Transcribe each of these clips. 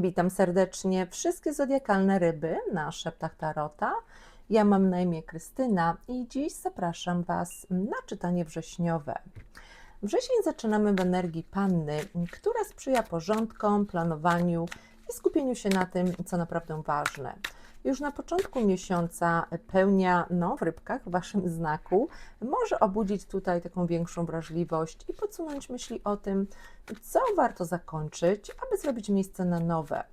Witam serdecznie wszystkie zodiakalne ryby na szeptach Tarota. Ja mam na imię Krystyna i dziś zapraszam Was na czytanie wrześniowe. Wrzesień zaczynamy w energii panny, która sprzyja porządkom, planowaniu i skupieniu się na tym, co naprawdę ważne. Już na początku miesiąca pełnia no, w rybkach, w Waszym znaku, może obudzić tutaj taką większą wrażliwość i podsunąć myśli o tym, co warto zakończyć, aby zrobić miejsce na nowe.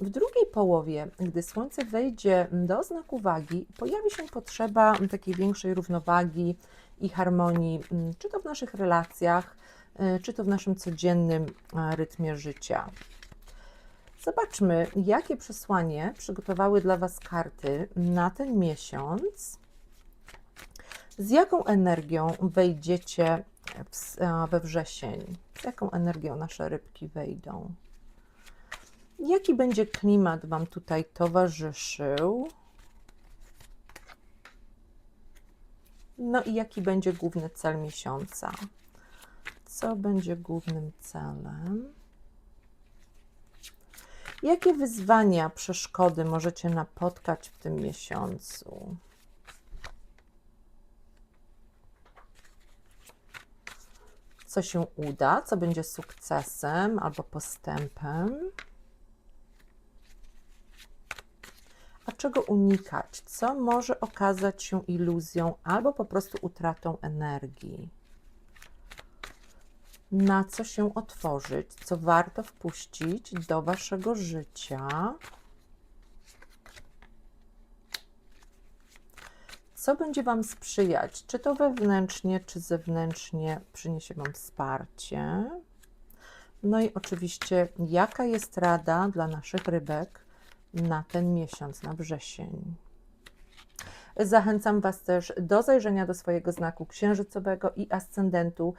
W drugiej połowie, gdy Słońce wejdzie do znaku wagi, pojawi się potrzeba takiej większej równowagi i harmonii, czy to w naszych relacjach, czy to w naszym codziennym e, rytmie życia. Zobaczmy, jakie przesłanie przygotowały dla Was karty na ten miesiąc. Z jaką energią wejdziecie w, e, we wrzesień? Z jaką energią nasze rybki wejdą? Jaki będzie klimat Wam tutaj towarzyszył? No i jaki będzie główny cel miesiąca? Co będzie głównym celem? Jakie wyzwania, przeszkody możecie napotkać w tym miesiącu? Co się uda, co będzie sukcesem albo postępem? A czego unikać? Co może okazać się iluzją albo po prostu utratą energii? Na co się otworzyć, co warto wpuścić do waszego życia. Co będzie Wam sprzyjać, czy to wewnętrznie, czy zewnętrznie przyniesie Wam wsparcie. No i oczywiście, jaka jest rada dla naszych rybek na ten miesiąc, na wrzesień. Zachęcam Was też do zajrzenia do swojego znaku księżycowego i ascendentu.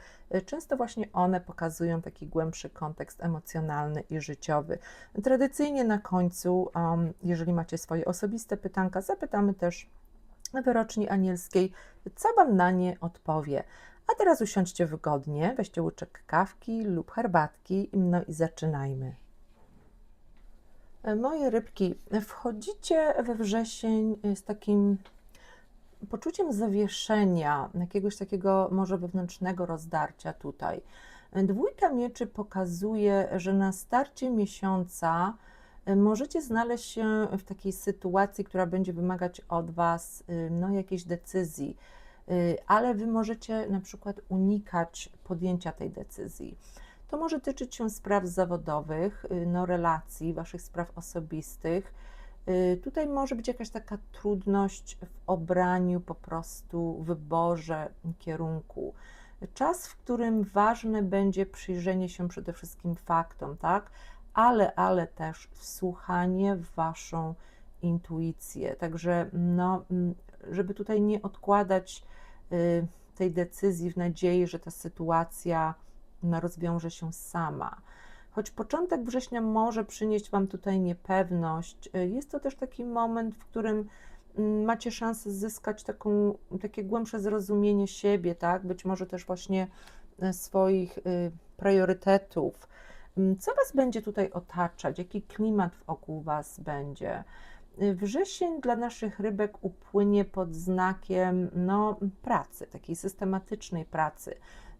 Często właśnie one pokazują taki głębszy kontekst emocjonalny i życiowy. Tradycyjnie na końcu, um, jeżeli macie swoje osobiste pytanka, zapytamy też wyroczni anielskiej, co Wam na nie odpowie. A teraz usiądźcie wygodnie, weźcie łyczek kawki lub herbatki, no i zaczynajmy. Moje rybki, wchodzicie we wrzesień z takim poczuciem zawieszenia, jakiegoś takiego może wewnętrznego rozdarcia tutaj. Dwójka mieczy pokazuje, że na starcie miesiąca y, możecie znaleźć się w takiej sytuacji, która będzie wymagać od Was y, no, jakiejś decyzji, y, ale Wy możecie na przykład unikać podjęcia tej decyzji. To może tyczyć się spraw zawodowych, no, relacji, Waszych spraw osobistych tutaj może być jakaś taka trudność w obraniu, po prostu wyborze kierunku. Czas, w którym ważne będzie przyjrzenie się przede wszystkim faktom, tak? Ale, ale też wsłuchanie w Waszą intuicję. Także, no, mm, żeby tutaj nie odkładać y, tej decyzji w nadziei, że ta sytuacja no, rozwiąże się sama. Choć początek września może przynieść Wam tutaj niepewność, y, jest to też taki moment, w którym mm, macie szansę zyskać taką, takie głębsze zrozumienie siebie, tak? Być może też właśnie y, swoich y, priorytetów. Mm, co Was będzie tutaj otaczać? Jaki klimat wokół Was będzie? Wrzesień dla naszych rybek upłynie pod znakiem no, pracy, takiej systematycznej pracy.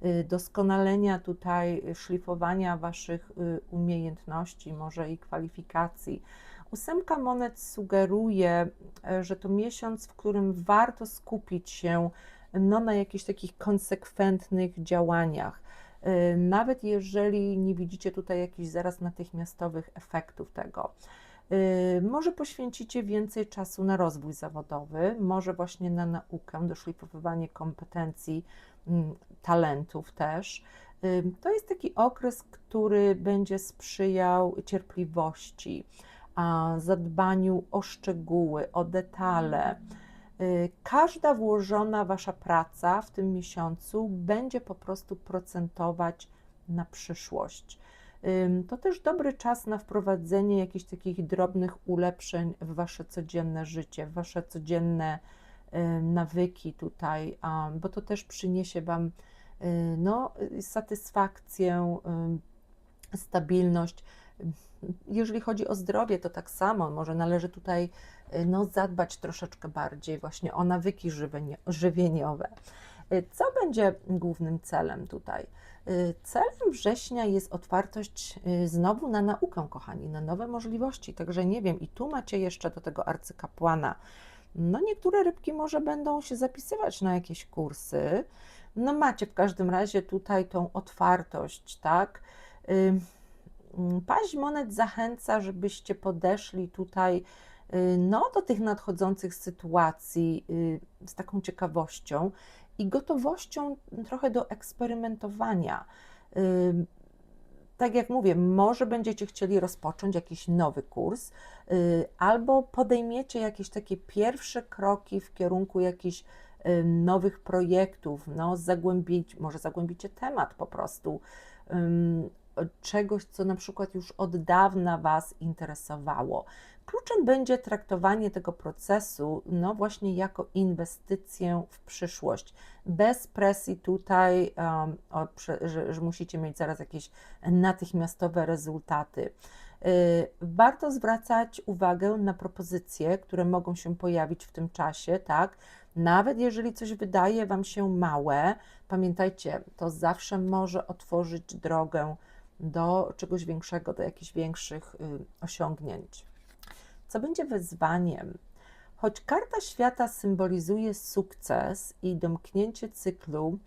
Y, doskonalenia tutaj, szlifowania Waszych y, umiejętności, może i kwalifikacji. Ósemka monet sugeruje, e, że to miesiąc, w którym warto skupić się no, na jakichś takich konsekwentnych działaniach. Y, nawet jeżeli nie widzicie tutaj jakichś zaraz natychmiastowych efektów tego. Może poświęcicie więcej czasu na rozwój zawodowy, może właśnie na naukę, doszlifowywanie kompetencji, talentów też. To jest taki okres, który będzie sprzyjał cierpliwości, zadbaniu o szczegóły, o detale. Y, każda włożona Wasza praca w tym miesiącu będzie po prostu procentować na przyszłość. To też dobry czas na wprowadzenie jakichś takich drobnych ulepszeń w Wasze codzienne życie, w Wasze codzienne nawyki tutaj, bo to też przyniesie Wam no, satysfakcję, stabilność. jeżeli chodzi o zdrowie, to tak samo, może należy tutaj y, no, zadbać troszeczkę bardziej właśnie o nawyki żywienio- żywieniowe. Y, Co będzie głównym celem tutaj? Y, Celem września jest otwartość y, znowu na naukę, kochani, na nowe możliwości. Także nie wiem, i tu macie jeszcze do tego arcykapłana. No, niektóre rybki może będą się zapisywać na jakieś kursy. No, macie w każdym razie tutaj tą otwartość, tak? Paź monet zachęca, żebyście podeszli tutaj y, no, do tych nadchodzących sytuacji y, z taką ciekawością i gotowością trochę do eksperymentowania. Tak jak mówię, może będziecie chcieli rozpocząć jakiś nowy kurs, y, albo podejmiecie jakieś takie pierwsze kroki w kierunku jakichś y, nowych projektów, no, zagłębić, może zagłębicie temat po prostu czegoś, co na przykład już od dawna Was interesowało. Kluczem będzie traktowanie tego procesu, no właśnie jako inwestycję w przyszłość, bez presji tutaj, że, że musicie mieć zaraz jakieś natychmiastowe rezultaty. Y, Warto zwracać uwagę na propozycje, które mogą się pojawić w tym czasie, tak? Nawet jeżeli coś wydaje Wam się małe, pamiętajcie, to zawsze może otworzyć drogę do czegoś większego, do jakichś większych y, osiągnięć. Co będzie wyzwaniem? Choć karta świata symbolizuje sukces i domknięcie cyklu,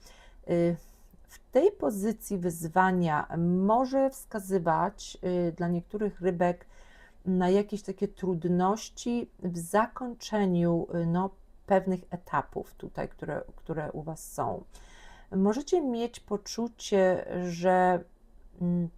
y, w tej pozycji wyzwania może wskazywać y, dla niektórych rybek na jakieś takie trudności w zakończeniu y, no, pewnych etapów tutaj, które, które u Was są. Możecie mieć poczucie, że mm,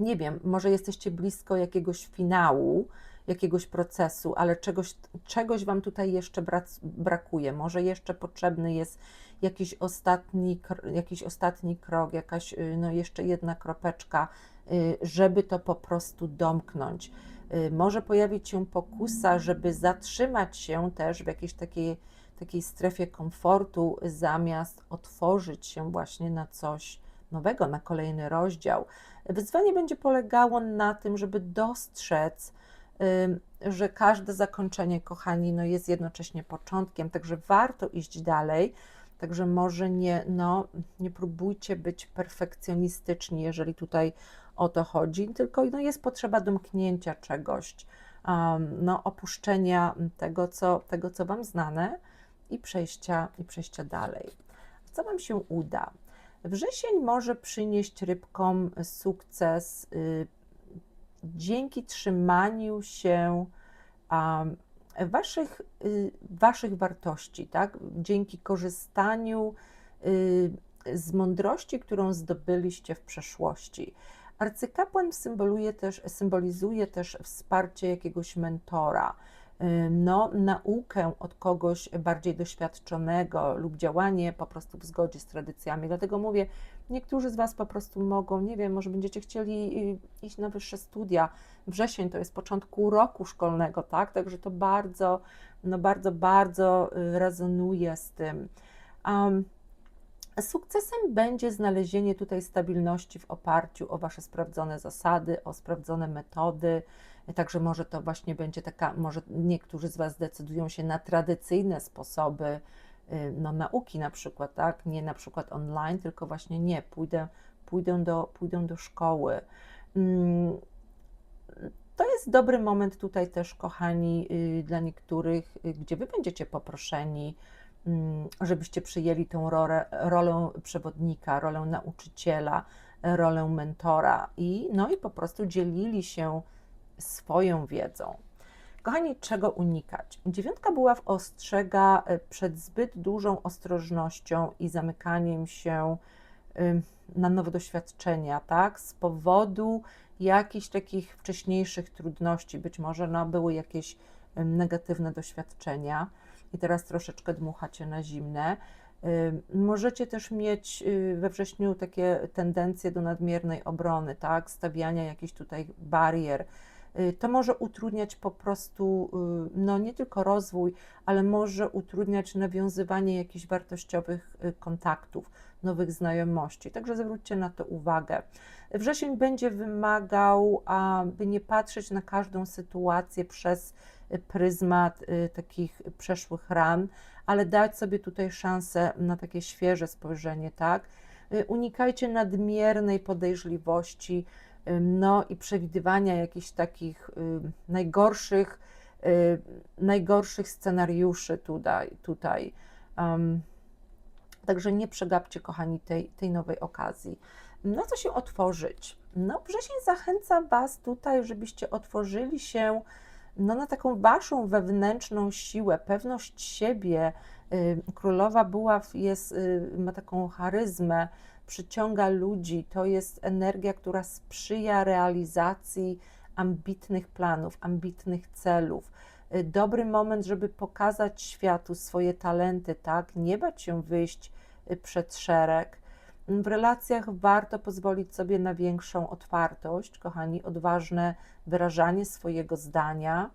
nie wiem, może jesteście blisko jakiegoś finału, jakiegoś procesu, ale czegoś, czegoś Wam tutaj jeszcze brakuje. Może jeszcze potrzebny jest jakiś ostatni, jakiś ostatni krok, jakaś y, no, jeszcze jedna kropeczka, y, żeby to po prostu domknąć. Y, Może pojawić się pokusa, żeby zatrzymać się też w jakiejś takiej, takiej strefie komfortu, zamiast otworzyć się właśnie na coś nowego, na kolejny rozdział. Wyzwanie będzie polegało na tym, żeby dostrzec, że każde zakończenie, kochani, no jest jednocześnie początkiem, także warto iść dalej. Także może nie, no, nie próbujcie być perfekcjonistyczni, jeżeli tutaj o to chodzi, tylko no, jest potrzeba domknięcia czegoś, um, no, opuszczenia tego co, tego, co Wam znane i przejścia, i przejścia dalej. Co Wam się uda? Wrzesień może przynieść rybkom sukces y, dzięki trzymaniu się waszych, y, waszych wartości, tak? Dzięki korzystaniu y, z mądrości, którą zdobyliście w przeszłości. Arcykapłan symboluje też, symbolizuje też wsparcie jakiegoś mentora, no, naukę od kogoś bardziej doświadczonego lub działanie po prostu w zgodzie z tradycjami. Dlatego mówię, niektórzy z Was po prostu mogą, nie wiem, może będziecie chcieli y, iść na wyższe studia. Wrzesień to jest początku roku szkolnego, tak? Także to bardzo, no bardzo, bardzo y, rezonuje z tym. Um, Sukcesem będzie znalezienie tutaj stabilności w oparciu o Wasze sprawdzone zasady, o sprawdzone metody. Także może to właśnie będzie taka, może niektórzy z Was decydują się na tradycyjne sposoby no, nauki na przykład, tak? Nie na przykład online, tylko właśnie nie, pójdę, pójdę, do, pójdę do szkoły. Mm, To jest dobry moment tutaj też, kochani, y, dla niektórych, y, gdzie Wy będziecie poproszeni, mm, żebyście przyjęli tą rolę, rolę przewodnika, rolę nauczyciela, rolę mentora i, no i po prostu dzielili się swoją wiedzą. Kochani, czego unikać? Dziewiątka buław ostrzega y, przed zbyt dużą ostrożnością i zamykaniem się na nowe doświadczenia, tak? Z powodu jakichś takich wcześniejszych trudności, być może no, były jakieś negatywne doświadczenia i teraz troszeczkę dmuchacie na zimne. Możecie też mieć y, we wrześniu takie tendencje do nadmiernej obrony, tak? Stawiania jakichś tutaj barier, To może utrudniać po prostu, y, no nie tylko rozwój, ale może utrudniać nawiązywanie jakichś wartościowych y, kontaktów, nowych znajomości. Także zwróćcie na to uwagę. Wrzesień będzie wymagał, aby nie patrzeć na każdą sytuację przez y, pryzmat y, takich przeszłych ran, ale dać sobie tutaj szansę na takie świeże spojrzenie, tak? Y, Unikajcie nadmiernej podejrzliwości, y, no i przewidywania jakichś takich najgorszych, najgorszych scenariuszy tutaj. tutaj. Um, Także nie przegapcie, kochani, tej, tej nowej okazji. Na co się otworzyć? No, wrzesień zachęca Was tutaj, żebyście otworzyli się no, na taką Waszą wewnętrzną siłę, pewność siebie. Królowa Buław jest, y, ma taką charyzmę, przyciąga ludzi. To jest energia, która sprzyja realizacji ambitnych planów, ambitnych celów. Y, Dobry moment, żeby pokazać światu swoje talenty, tak? Nie bać się wyjść y, przed szereg. W relacjach warto pozwolić sobie na większą otwartość, kochani, odważne wyrażanie swojego zdania.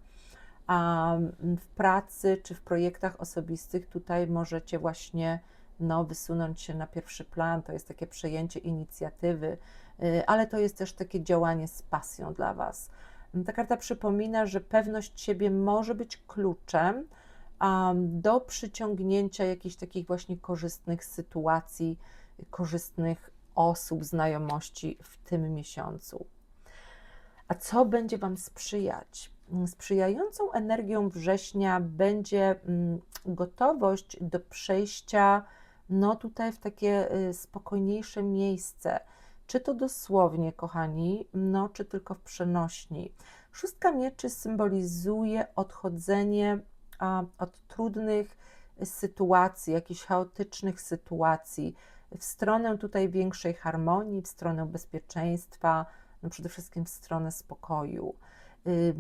A w pracy czy w projektach osobistych tutaj możecie właśnie no, wysunąć się na pierwszy plan. To jest takie przejęcie inicjatywy, y, ale to jest też takie działanie z pasją dla Was. Ta karta przypomina, że pewność siebie może być kluczem um, do przyciągnięcia jakichś takich właśnie korzystnych sytuacji, korzystnych osób, znajomości w tym miesiącu. A co będzie Wam sprzyjać? Sprzyjającą energią września będzie mm, gotowość do przejścia no tutaj w takie y, spokojniejsze miejsce. Czy to dosłownie, kochani, no czy tylko w przenośni. Szóstka mieczy symbolizuje odchodzenie a, od trudnych sytuacji, jakichś chaotycznych sytuacji, w stronę tutaj większej harmonii, w stronę bezpieczeństwa, no przede wszystkim w stronę spokoju. Y,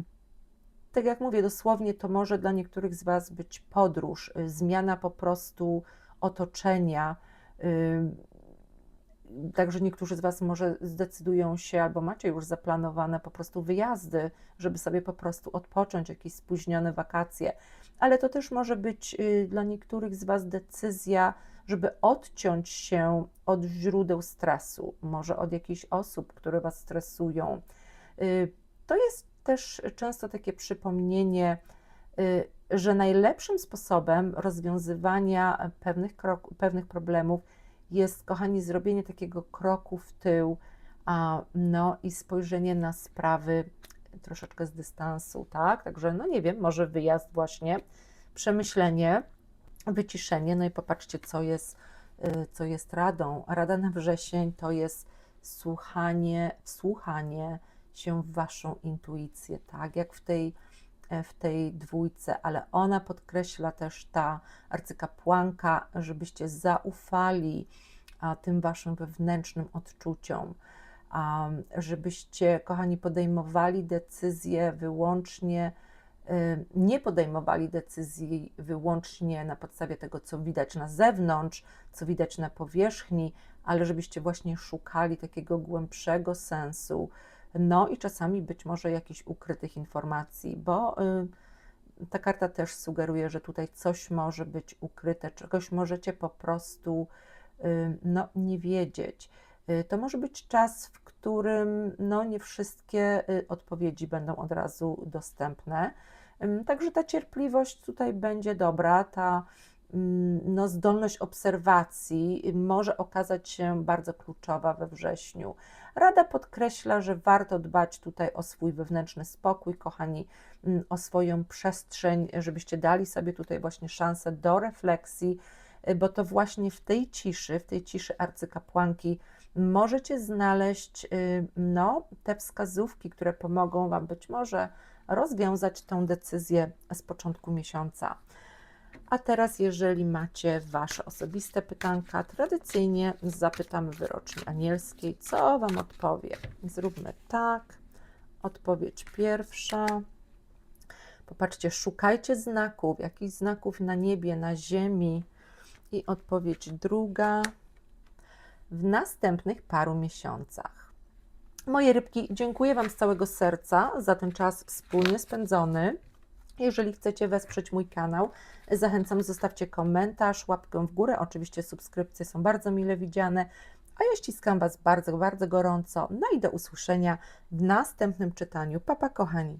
Tak jak mówię, dosłownie to może dla niektórych z Was być podróż, y, zmiana po prostu otoczenia. Także niektórzy z Was może zdecydują się, albo macie już zaplanowane po prostu wyjazdy, żeby sobie po prostu odpocząć, jakieś spóźnione wakacje. Ale to też może być y, dla niektórych z Was decyzja, żeby odciąć się od źródeł stresu, może od jakichś osób, które Was stresują. Y, To jest też często takie przypomnienie, y, że najlepszym sposobem rozwiązywania pewnych, pewnych problemów jest, kochani, zrobienie takiego kroku w tył, a, no i spojrzenie na sprawy troszeczkę z dystansu, tak? Także, no nie wiem, może wyjazd właśnie, przemyślenie, wyciszenie, no i popatrzcie, co jest, y, co jest radą. Rada na wrzesień to jest słuchanie, wsłuchanie się w Waszą intuicję, tak? Jak w tej, w tej dwójce, ale ona podkreśla też ta arcykapłanka, żebyście zaufali tym Waszym wewnętrznym odczuciom, żebyście, kochani, podejmowali decyzje wyłącznie, y, nie podejmowali decyzji wyłącznie na podstawie tego, co widać na zewnątrz, co widać na powierzchni, ale żebyście właśnie szukali takiego głębszego sensu, no i czasami być może jakichś ukrytych informacji, bo y, ta karta też sugeruje, że tutaj coś może być ukryte, czegoś możecie po prostu y, no, nie wiedzieć. Y, To może być czas, w którym no, nie wszystkie odpowiedzi będą od razu dostępne. Także ta cierpliwość tutaj będzie dobra, ta no, zdolność obserwacji może okazać się bardzo kluczowa we wrześniu. Rada podkreśla, że warto dbać tutaj o swój wewnętrzny spokój, kochani, mm, o swoją przestrzeń, żebyście dali sobie tutaj właśnie szansę do refleksji, y, bo to właśnie w tej ciszy, w tej ciszy arcykapłanki możecie znaleźć y, no, te wskazówki, które pomogą Wam być może rozwiązać tę decyzję z początku miesiąca. A teraz, jeżeli macie Wasze osobiste pytanka, tradycyjnie zapytamy wyroczni anielskiej, co Wam odpowie. Zróbmy tak. Odpowiedź pierwsza. Popatrzcie, szukajcie znaków, jakichś znaków na niebie, na ziemi. I odpowiedź druga. W następnych paru miesiącach. Moje rybki, dziękuję Wam z całego serca za ten czas wspólnie spędzony. Jeżeli chcecie wesprzeć mój kanał, zachęcam, zostawcie komentarz, łapkę w górę. Oczywiście subskrypcje są bardzo mile widziane. A ja ściskam Was bardzo, bardzo gorąco. No i do usłyszenia w następnym czytaniu. Papa, kochani.